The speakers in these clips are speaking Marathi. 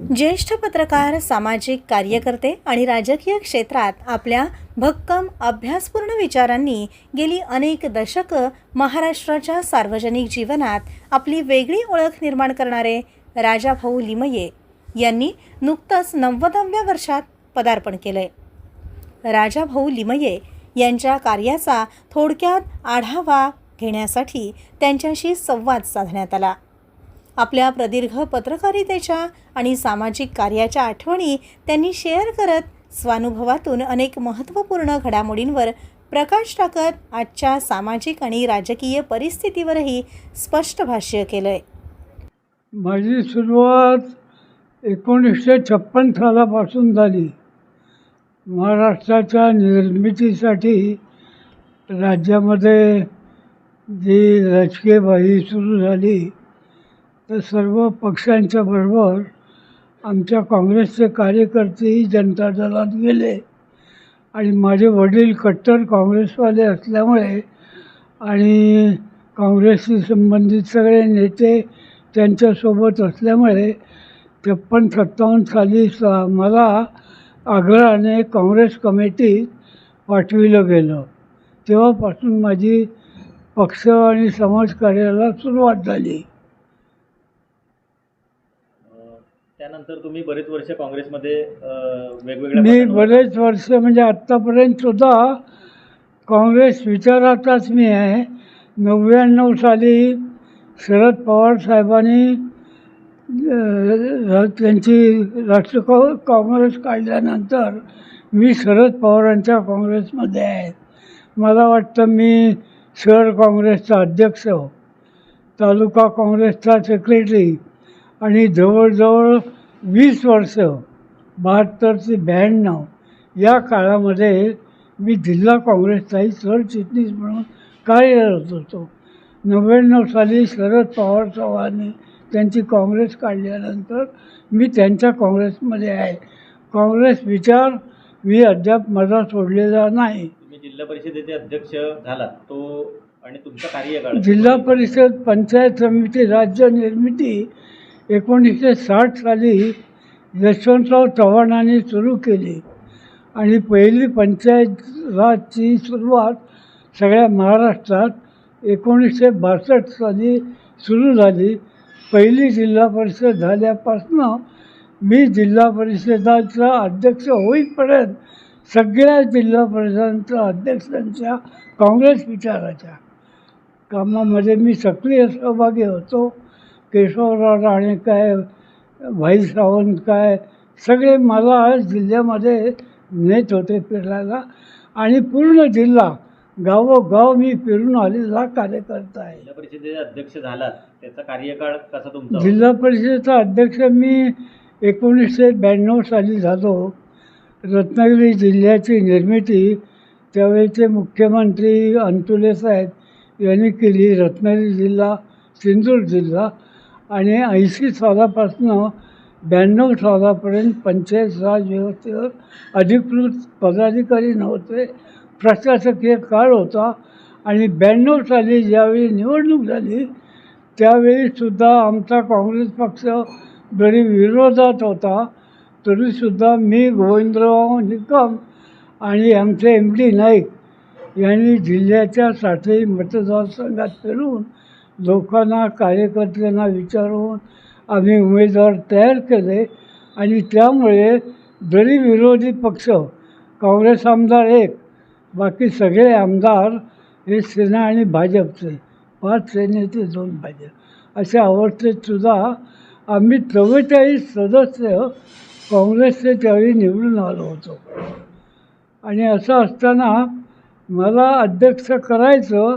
ज्येष्ठ पत्रकार सामाजिक कार्यकर्ते आणि राजकीय क्षेत्रात आपल्या भक्कम अभ्यासपूर्ण विचारांनी गेली अनेक दशकं महाराष्ट्राच्या सार्वजनिक जीवनात आपली वेगळी ओळख निर्माण करणारे राजाभाऊ लिमये यांनी नुकतंच नव्वदाव्या वर्षात पदार्पण केलंय. राजाभाऊ लिमये यांच्या कार्याचा थोडक्यात आढावा घेण्यासाठी त्यांच्याशी संवाद साधण्यात आला. आपल्या प्रदीर्घ पत्रकारितेच्या आणि सामाजिक कार्याच्या आठवणी त्यांनी शेअर करत स्वानुभवातून अनेक महत्त्वपूर्ण घडामोडींवर प्रकाश टाकत आजच्या सामाजिक आणि राजकीय परिस्थितीवरही स्पष्ट भाष्य केलंय. माझी सुरुवात एकोणीसशे छप्पन सालापासून झाली. महाराष्ट्राच्या निर्मितीसाठी राज्यामध्ये जी राजकीय बाही सुरू झाली तर सर्व पक्षांच्या बरोबर आमच्या काँग्रेसचे कार्यकर्तेही जनता दलात गेले. आणि माझे वडील कट्टर काँग्रेसवाले असल्यामुळे आणि काँग्रेसशी संबंधित सगळे नेते त्यांच्यासोबत असल्यामुळे छप्पन सत्तावन्न साली स मला आग्रहाने काँग्रेस कमिटीत पाठविलं गेलं. तेव्हापासून माझी पक्ष आणि समाजकार्याला सुरुवात झाली. त्यानंतर तुम्ही बरेच वर्ष काँग्रेसमध्ये वेगवेगळ्या मी बरेच वर्ष म्हणजे आत्तापर्यंत सुद्धा काँग्रेस विचाराचाच मी आहे. नव्याण्णव साली शरद पवार साहेबांनी अ, त्यांची राष्ट्र काँ- काँग्रेस काढल्यानंतर मी शरद पवारांच्या काँग्रेसमध्ये आहे. मला वाटतं मी शहर काँग्रेसचा अध्यक्ष तालुका काँग्रेसचा सेक्रेटरी आणि जवळजवळ वीस वर्ष बहात्तर ते ब्याण्णव या काळामध्ये मी जिल्हा काँग्रेसचाही सरचिटणीस म्हणून कार्यरत होतो. नव्याण्णव साली शरद पवार चव्हाणांनी त्यांची काँग्रेस काढल्यानंतर मी त्यांच्या काँग्रेसमध्ये आहे. काँग्रेस विचार मी अद्याप माझा सोडलेला नाही. जिल्हा परिषदेचे अध्यक्ष झाला तो आणि तुमचा कार्यकाळ जिल्हा परिषद पंचायत समिती राज्य निर्मिती एकोणीसशे साठ साली यशवंतराव चव्हाणांनी सुरू केली. आणि पहिली पंचायत राजची सुरुवात सगळ्या महाराष्ट्रात एकोणीसशे बासष्ट साली सुरू झाली. पहिली जिल्हा परिषद झाल्यापासनं मी जिल्हा परिषदाचा अध्यक्ष होईपर्यंत सगळ्या जिल्हा परिषदांच्या अध्यक्षांच्या काँग्रेस विचाराच्या कामामध्ये मी सक्रिय सहभागी होतो. केशवराव राणे काय भाई सावंत काय सगळे मला जिल्ह्यामध्ये नेत होते फिरायला. आणि पूर्ण जिल्हा गावोगाव मी फिरून आलेला कार्यकर्ता आहे. जिल्हा परिषदेचे अध्यक्ष झाला त्याचा कार्यकाळ कसा तुमचा? जिल्हा परिषदेचा अध्यक्ष मी एकोणीसशे ब्याण्णव साली झालो. रत्नागिरी जिल्ह्याची निर्मिती त्यावेळेचे मुख्यमंत्री अंतुले साहेब यांनी केली. रत्नागिरी जिल्हा सिंधूर जिल्हा आणि ऐंशी सालापासनं ब्याण्णव सालापर्यंत पंचायत राज व्यवस्थेवर अधिकृत पदाधिकारी नव्हते. प्रशासकीय काळ होता आणि ब्याण्णव साली ज्यावेळी निवडणूक झाली त्यावेळीसुद्धा आमचा काँग्रेस पक्ष जरी विरोधात होता तरीसुद्धा मी गोविंदराव निकम आणि आमचे एम डी नाईक यांनी जिल्ह्याच्या साठे मतदारसंघात फिरून लोकांना कार्यकर्त्यांना विचारून आम्ही उमेदवार तयार केले आणि त्यामुळे जरी विरोधी पक्ष काँग्रेस आमदार एक बाकी सगळे आमदार हे सेना आणि भाजपचे पाच सेनेचे दोन भाजप. असे अवस्थेतसुद्धा आम्ही चव्वेचाळीस सदस्य काँग्रेसचे त्यावेळी निवडून आलो होतो. आणि असं असताना मला अध्यक्ष करायचं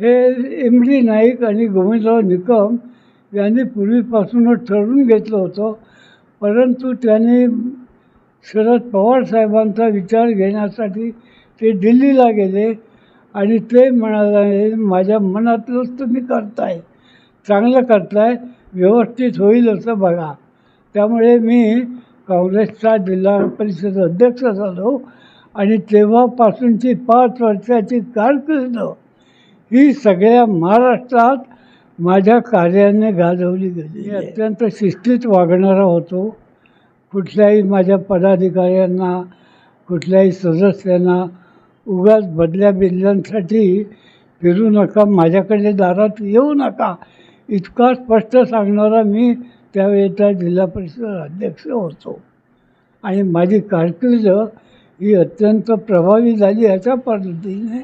हे एम डी नाईक आणि गोविंदराव निकम यांनी पूर्वीपासूनच ठरवून घेतलं होतं. परंतु त्यांनी शरद पवार साहेबांचा विचार घेण्यासाठी ते दिल्लीला गेले आणि ते म्हणाले माझ्या मनातलंच तुम्ही करताय. चांगलं करताय व्यवस्थित होईल असं बघा. त्यामुळे मी काँग्रेसचा जिल्हा परिषद अध्यक्ष झालो आणि तेव्हापासूनची पाच वर्षाची कारकिर्द ही सगळ्या महाराष्ट्रात माझ्या कार्याने गाजवली गेली. मी अत्यंत शिस्तीत वागणारा होतो. कुठल्याही माझ्या पदाधिकाऱ्यांना कुठल्याही सदस्यांना उगाच बदल्या बिदल्यांसाठी फिरू नका माझ्याकडे दारात येऊ नका. इतका स्पष्ट सांगणारा मी त्यावेळेचा जिल्हा परिषद अध्यक्ष होतो. आणि माझी कारकीर्द ही अत्यंत प्रभावी झाली अशा पद्धतीने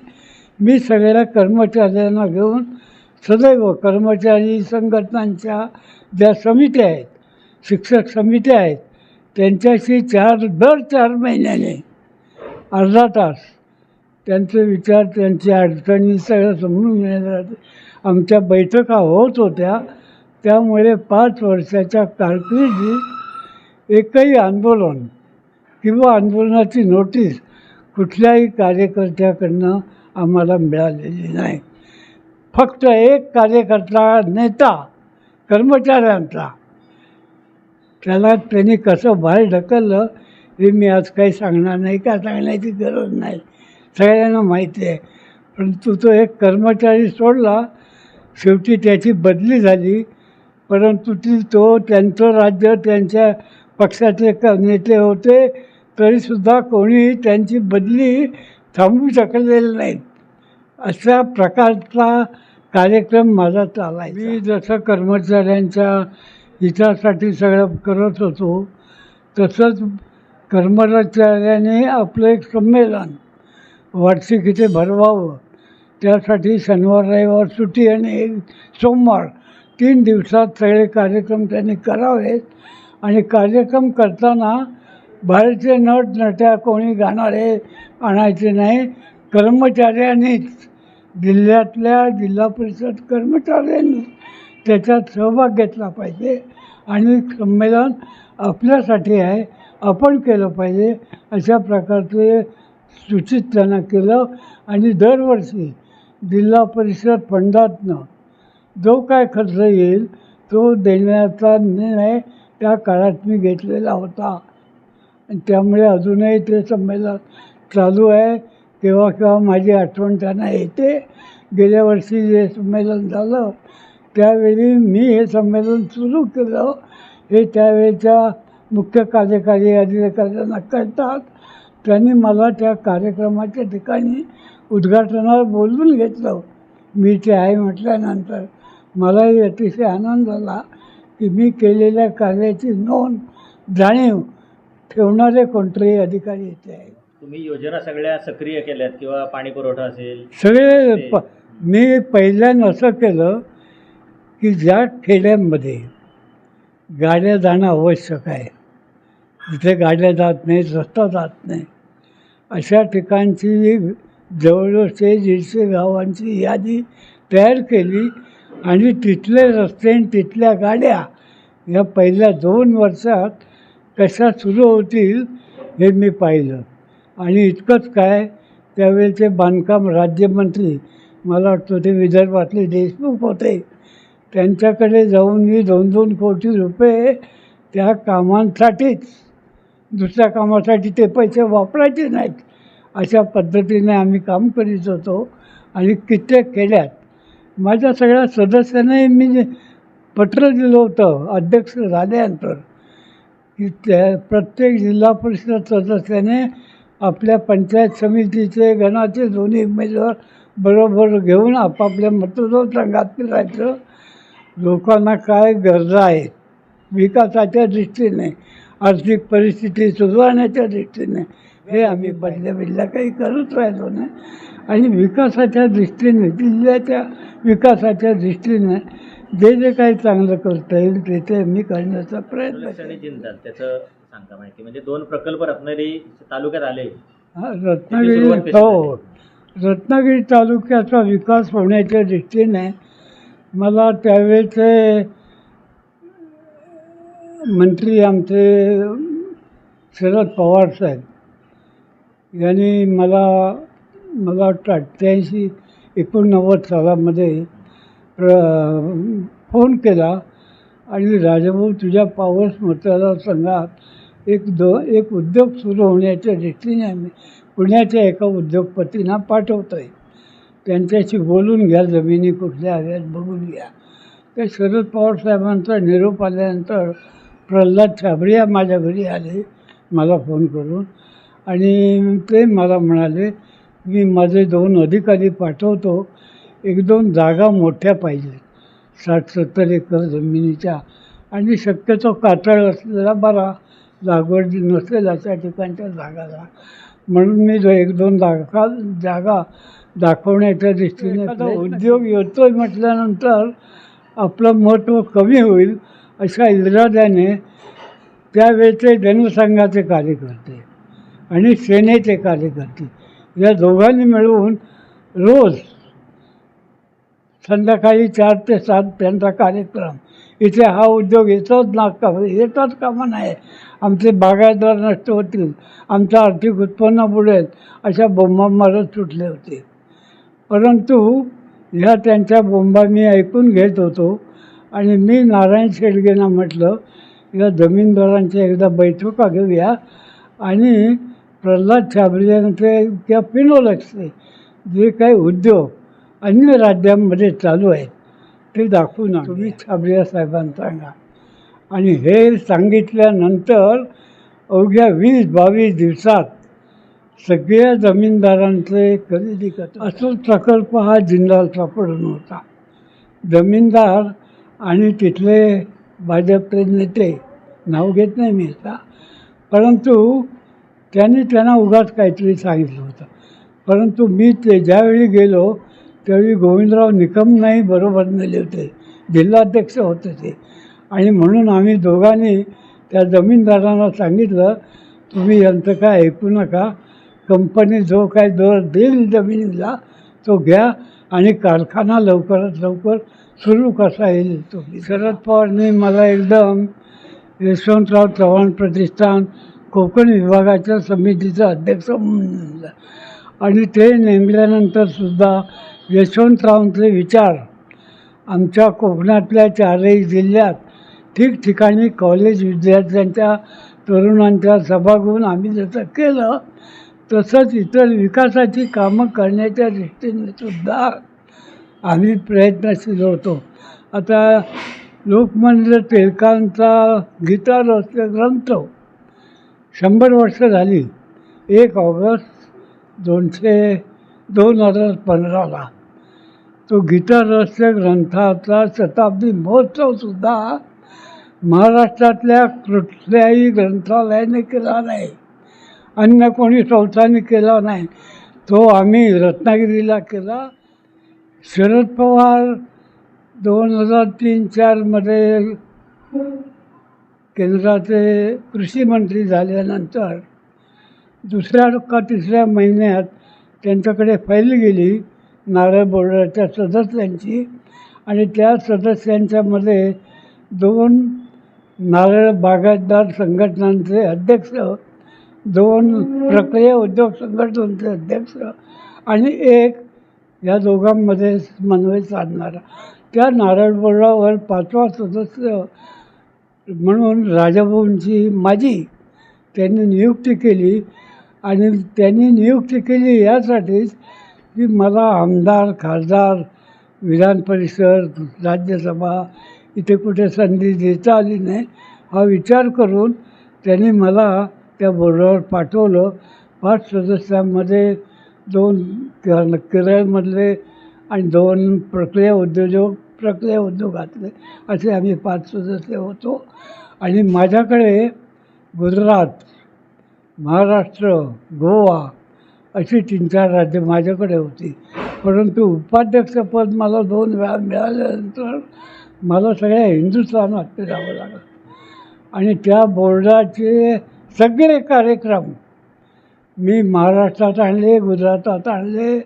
मी सगळ्या कर्मचाऱ्यांना घेऊन सदैव कर्मचारी संघटनांच्या ज्या समित्या आहेत शिक्षक समित्या आहेत त्यांच्याशी चार दर चार महिन्याने अर्धा तास त्यांचे विचार त्यांच्या अडचणी सगळं समजून घेण्यासाठी आमच्या बैठका होत होत्या. त्यामुळे पाच वर्षाच्या कारकिर्दीत एकही आंदोलन किंवा आंदोलनाची नोटीस कुठल्याही कार्यकर्त्याकडनं आम्हाला मिळालेली नाही. फक्त एक कार्यकर्ता नेता कर्मचाऱ्यांचा. त्याला त्यांनी कसं बाहेर ढकललं हे मी आज काही सांगणार नाही का? सांगण्याची गरज नाही. सगळ्यांना माहिती आहे. परंतु तो एक कर्मचारी सोडला. शेवटी त्याची बदली झाली. परंतु ती तो त्यांचं राज्य त्यांच्या पक्षाचे क नेते होते. तरीसुद्धा कोणी त्यांची बदली थांबू शकलेलं नाहीत. अशा प्रकारचा कार्यक्रम माझा चालाय मी जसं कर्मचाऱ्यांच्या हितासाठी सगळं करत होतो तसंच कर्मचाऱ्याने आपलं एक संमेलन वार्षिक इथे भरवावं. त्यासाठी शनिवार रविवार सुट्टी आणि एक सोमवार तीन दिवसात सगळे कार्यक्रम त्यांनी करावेत. आणि कार्यक्रम करताना बाहेरचे नट नट्या कोणी गाणारे आणायचे नाही. कर्मचाऱ्यांनीच जिल्ह्यातल्या जिल्हा परिषद कर्मचाऱ्यांनी त्याच्यात सहभाग घेतला पाहिजे. आणि संमेलन आपल्यासाठी आहे. आपण केलं पाहिजे. अशा प्रकारचे सूचित त्यांना केलं. आणि दरवर्षी जिल्हा परिषद फंडातनं जो काय खर्च येईल तो देण्याचा निर्णय त्या काळात मी घेतलेला होता. आणि त्यामुळे अजूनही ते संमेलन चालू आहे केव्हा केव्हा माझी आठवण त्यांना येते. गेल्या वर्षी जे संमेलन झालं त्यावेळी मी हे संमेलन सुरू केलं. हे त्यावेळेच्या मुख्य कार्यकारी अधिकाऱ्यांना कळतात. त्यांनी मला त्या कार्यक्रमाच्या ठिकाणी उद्घाटनावर बोलवून घेतलं. मी ते आहे म्हटल्यानंतर मलाही अतिशय आनंद झाला की मी केलेल्या कार्याची नोंद जाणीव ठेवणारे कोणतेही अधिकारी येते आहेत. तुम्ही योजना सगळ्या सक्रिय केल्यात किंवा पाणी पुरवठा असेल? सगळे प मी पहिल्यांदा असं केलं की ज्या खेड्यांमध्ये गाड्या जाणं आवश्यक आहे जिथे गाड्या जात नाहीत रस्ता जात नाही अशा ठिकाणची जवळचे दीडशे गावांची यादी तयार केली आणि तिथले रस्ते आणि तिथल्या गाड्या या पहिल्या दोन वर्षात कशा सुरू होतील हे मी पाहिलं. आणि इतकंच काय त्यावेळेचे बांधकाम राज्यमंत्री मला वाटतं ते विदर्भातले देशमुख होते. त्यांच्याकडे जाऊन मी दोन दोन कोटी रुपये त्या कामांसाठीच दुसऱ्या कामासाठी ते पैसे वापरायचे नाहीत अशा पद्धतीने आम्ही काम करीत होतो आणि कित्येक केल्यात. माझ्या सगळ्या सदस्यांनाही मी पत्र दिलं होतं अध्यक्ष झाल्यानंतर की त्या प्रत्येक जिल्हा परिषद सदस्याने आपल्या पंचायत समितीचे गणाचे दोन्ही उमेदवार बरोबर घेऊन आपापल्या मतदारसंघात फिरायचं लोकांना काय गरजा आहेत? विकासाच्या दृष्टीने आर्थिक परिस्थिती सुधारण्याच्या दृष्टीने हे आम्ही बदल्या बिदल्या काही करत राहिलो नाही. आणि विकासाच्या दृष्टीने जिल्ह्याच्या विकासाच्या दृष्टीने जे जे काही चांगलं करता येईल ते ते मी करण्याचा प्रयत्न त्याचं माहिती. म्हणजे दोन प्रकल्प रत्नागिरी तालुक्यात आले. रत्नागिरी हो. रत्नागिरी तालुक्याचा विकास होण्याच्या दृष्टीने मला त्यावेळेचे मंत्री आमचे शरद पवार साहेब यांनी मला मला वाटतं अठ्ठ्याऐंशी एकोणनव्वद सालामध्ये प्र फोन केला आणि राजाभाऊ तुझ्या पावस मतदारसंघात एक दो एक उद्योग सुरू होण्याच्या दृष्टीने आम्ही पुण्याच्या एका उद्योगपतींना पाठवतो आहे त्यांच्याशी बोलून घ्या जमिनी कुठल्या हव्यात बघून घ्या. ते शरद पवार साहेबांचा निरोप आल्यानंतर प्रल्हाद छाबरिया माझ्या घरी आले मला फोन करून. आणि ते मला म्हणाले मी माझे दोन अधिकारी पाठवतो एक दोन जागा मोठ्या पाहिजेत. साठ सत्तर एकर जमिनीच्या. आणि शक्यतो कातळ असलेला बरा. लागवड नसेल अशा ठिकाणच्या जागाला. म्हणून मी जो एक दोन जागा जागा दाखवण्याच्या दृष्टीने उद्योग येतोय म्हटल्यानंतर आपलं महत्त्व कमी होईल अशा इराद्याने त्यावेळचे जनसंघाचे कार्यकर्ते आणि सेनेचे कार्यकर्ते या दोघांनी मिळून रोज संध्याकाळी चार ते सात त्यांचा कार्यक्रम इथे हा उद्योग येतोच ना म्हणजे का येतोच कामा नाही आमचे बागायतदार नष्ट होतील. आमचं आर्थिक उत्पन्न बुडेल. अशा बोंबा मारत सुटले होते. परंतु ह्या त्यांच्या बोंबा मी ऐकून घेत होतो. आणि मी नारायण शेडगेंना म्हटलं या जमीनदारांच्या एकदा बैठका घेऊया. आणि प्रल्हाद छाबरियांचे किंवा फिनोलक्सचे जे काही उद्योग अन्य राज्यांमध्ये चालू आहेत ते दाखवून. तुम्ही छाबरिया साहेबांना सांगा आणि हे सांगितल्यानंतर अवघ्या वीस बावीस दिवसात सगळ्या जमीनदारांचे खरेदी करतो असूल प्रकल्प हा जिंदालचा पडून होता जमीनदार आणि तिथले भाजपचे नेते नाव घेत नाही मी आता. परंतु त्यांनी त्यांना उगाच काहीतरी सांगितलं होतं. परंतु मी ते ज्यावेळी गेलो त्यावेळी गोविंदराव निकम नाही बरोबर नेले होते. जिल्हाध्यक्ष होते ते. आणि म्हणून आम्ही दोघांनी त्या जमीनदारांना सांगितलं तुम्ही यांचं काय ऐकू नका. कंपनी जो काय दर देईल जमिनीला तो घ्या आणि कारखाना लवकरात लवकर सुरू कसा येईल तो शरद पवारने मला एकदम यशवंतराव चव्हाण प्रतिष्ठान कोकण विभागाच्या समितीचा अध्यक्ष म्हणून आणि ते नेमल्यानंतर सुद्धा यशवंतरावांचे विचार आमच्या कोकणातल्या चारही जिल्ह्यात ठिकठिकाणी कॉलेज विद्यार्थ्यांच्या तरुणांच्या सभा घेऊन आम्ही जसं केलं तसंच इतर विकासाची कामं करण्याच्या दृष्टीने सुद्धा आम्ही प्रयत्नशील होतो. आता लोकमान्य टिळकांचा गीता रहस्य ग्रंथ शंभर वर्ष झाली. एक ऑगस्ट दोनशे दोन हजार पंधराला. तो गीता रहस्य ग्रंथाचा शताब्दी महोत्सवसुद्धा महाराष्ट्रातल्या कुठल्याही ग्रंथालयाने केला नाही. अन्य कोणी संस्थांनी केला नाही. तो आम्ही रत्नागिरीला केला. शरद पवार दोन हजार तीन चारमध्ये केंद्राचे कृषी मंत्री झाल्यानंतर दुसऱ्या का तिसऱ्या महिन्यात त्यांच्याकडे फाईल गेली नारळ बोर्डाच्या सदस्यांची. आणि त्या सदस्यांच्यामध्ये दोन नारळ बागायतदार संघटनांचे अध्यक्ष दोन प्रक्रिया उद्योग संघटनांचे अध्यक्ष आणि एक या दोघांमध्ये समन्वय साधणारा. त्या नारळ बोर्डावर पाचवा सदस्य म्हणून राजाभाऊंची माझी त्यांनी नियुक्ती केली. आणि त्यांनी नियुक्ती केली यासाठीच की मला आमदार खासदार विधान परिषद राज्यसभा इथे कुठे संधी देता आली नाही हा विचार करून त्यांनी मला त्या बोर्डावर पाठवलं. पाच सदस्यांमध्ये दोन के- केरळमधले आणि दोन प्रक्रिया उद्योजक प्रक्रिया उद्योगातले असे आम्ही पाच सदस्य होतो. आणि माझ्याकडे गुजरात महाराष्ट्र गोवा अशी तीन चार राज्य माझ्याकडे होती. परंतु उपाध्यक्षपद मला दोन वेळा मिळाल्यानंतर मला सगळ्या हिंदुस्थानात जावं लागलं. आणि त्या बोर्डाचे सगळे कार्यक्रम मी महाराष्ट्रात आणले गुजरातात आणले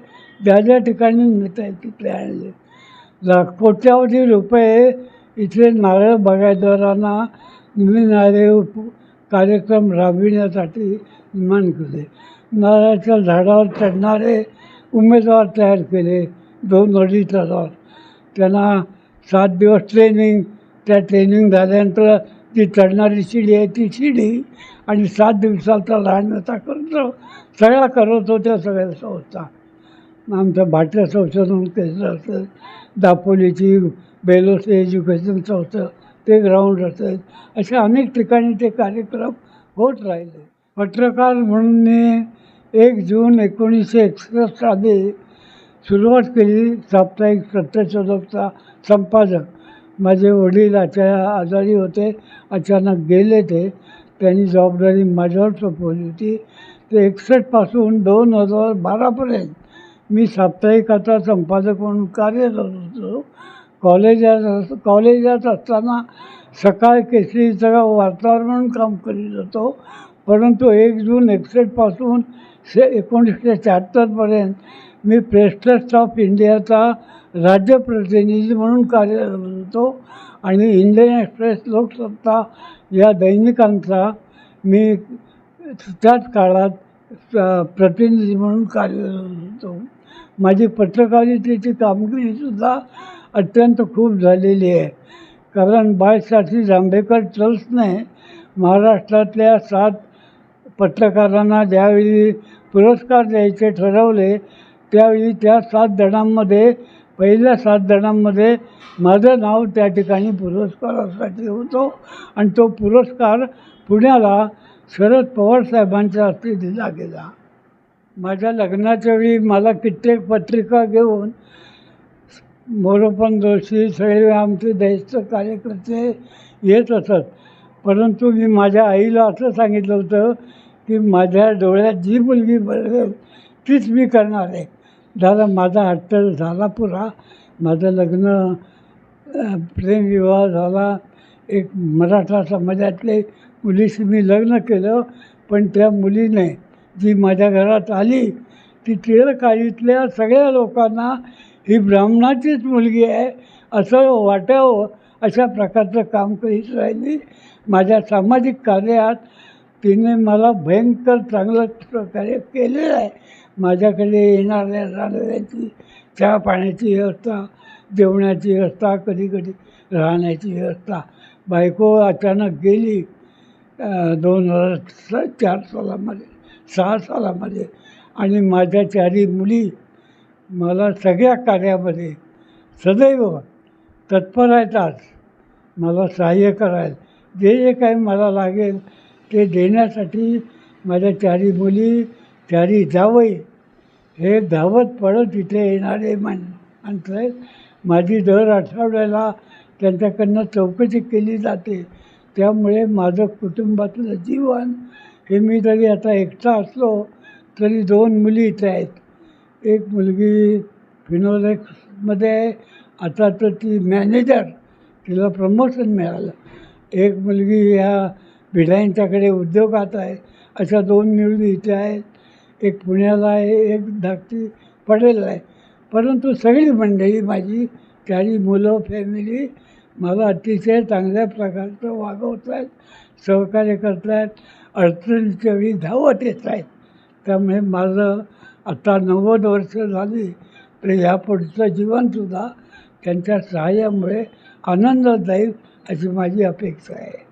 ज्या ज्या ठिकाणी नेता तिथले आणले. लाखकोट्यावधी रुपये इथे नारळ बगायदारांना मिळणारे कार्यक्रम राबविण्यासाठी निर्माण केले. नारळाच्या झाडावर चढणारे उमेदवार तयार केले. दोन अडीच हजार त्यांना सात दिवस ट्रेनिंग त्या ट्रेनिंग झाल्यानंतर ती चढणारी शिडी आहे ती शिडी आणि सात दिवसाचा राहण्याचा खर्च सगळा करत होत्या सगळ्या संस्था. आमचं भाट्या संशोधन केंद्र असेल दापोलीची बेलोसी एज्युकेशनचं होतं ते ग्राउंड असेल अशा अनेक ठिकाणी ते कार्यक्रम होत राहिले. पत्रकार म्हणून मी एक जून एकोणीसशे एकसष्ट साली सुरुवात केली साप्ताहिक सत्यशोधकचा संपादक. माझे वडील अचा आजारी होते. अचानक गेले ते. त्यांनी जबाबदारी माझ्यावर सोपवली होती. ते एकसष्टपासून दोन हजार बारापर्यंत मी साप्ताहिकाचा संपादक म्हणून कार्यरत होतो. कॉलेजात कॉलेजात असताना सकाळ केसरीचा वार्ताहर म्हणून काम करीत होतो. परंतु एक जून एकसष्टपासून से एकोणीसशे शहात्तरपर्यंत मी प्रेस ट्रस्ट ऑफ इंडियाचा राज्य प्रतिनिधी म्हणून कार्यरत होतो. आणि इंडियन एक्सप्रेस लोकसत्ता या दैनिकांचा मी त्याच काळात प्रतिनिधी म्हणून कार्यरत होतो. माझी पत्रकारितेची कामगिरीसुद्धा अत्यंत खूप झालेली आहे. कारण बाळशास्त्री जांभेकर ट्रस्टने महाराष्ट्रातल्या सात पत्रकारांना ज्यावेळी पुरस्कार द्यायचे ठरवले त्यावेळी त्या सात जणांमध्ये पहिल्या सात जणांमध्ये माझं नाव त्या ठिकाणी पुरस्कारासाठी होतो आणि तो पुरस्कार पुण्याला शरद पवार साहेबांच्या हस्ते दिला गेला. माझ्या लग्नाच्या वेळी मला कित्येक पत्रिका घेऊन मोरोपण जोशी सगळे आमचे देशचे कार्यकर्ते येत असत. परंतु मी माझ्या आईला असं सांगितलं होतं की माझ्या डोळ्यात जी मुलगी बघेल तीच मी करणार आहे. झाला माझा हट्ट झाला पुरा. माझं लग्न प्रेमविवाह झाला. एक मराठा समाजातले मुलीशी मी लग्न केलं पण त्या मुलीने जी माझ्या घरात आली ती टिळकाळीतल्या सगळ्या लोकांना ही ब्राह्मणाचीच मुलगी आहे असं वाटावं अशा प्रकारचं काम करीत राहिली. माझ्या सामाजिक कार्यात तिने मला भयंकर चांगलं प्रकारे केलेलं आहे. माझ्याकडे येणाऱ्या राहण्याची चहा पाण्याची व्यवस्था जेवणाची व्यवस्था कधी कधी राहण्याची व्यवस्था. बायको अचानक गेली दोन हजार स चार सालामध्ये सहा सालामध्ये. आणि माझ्या चारी मुली मला सगळ्या कार्यामध्ये सदैव तत्पर आहेत आज मला सहाय्य करायला जे जे काही मला लागेल ते देण्यासाठी माझ्या चारी मुली चारी जावई हे धावत पडत इथे येणारे मान माणसं आहेत माझी दर आठवड्याला त्यांच्याकडनं चौकशी केली जाते. त्यामुळे माझं कुटुंबातलं जीवन हे मी जरी आता एकटा असलो तरी दोन मुली इथे आहेत. एक मुलगी फिनोलेक्समध्ये आहे. आता तर ती मॅनेजर तिला प्रमोशन मिळालं. एक मुलगी ह्या भिडायांच्याकडे उद्योगात आहे. अशा दोन मुली इथे आहेत. एक पुण्याला आहे एक धाकटी पडेल आहे. परंतु सगळी मंडळी माझी त्याची मुलं फॅमिली मला अतिशय चांगल्या प्रकारचं वागवत आहेत सहकार्य करत आहेत अडचणीच्या वेळी धावत येत आहेत त्यामुळे माझं आता नव्वद वर्ष झाली तर ह्यापुढचं जीवनसुद्धा त्यांच्या सहाय्यामुळे आनंददायी अशी माझी अपेक्षा आहे.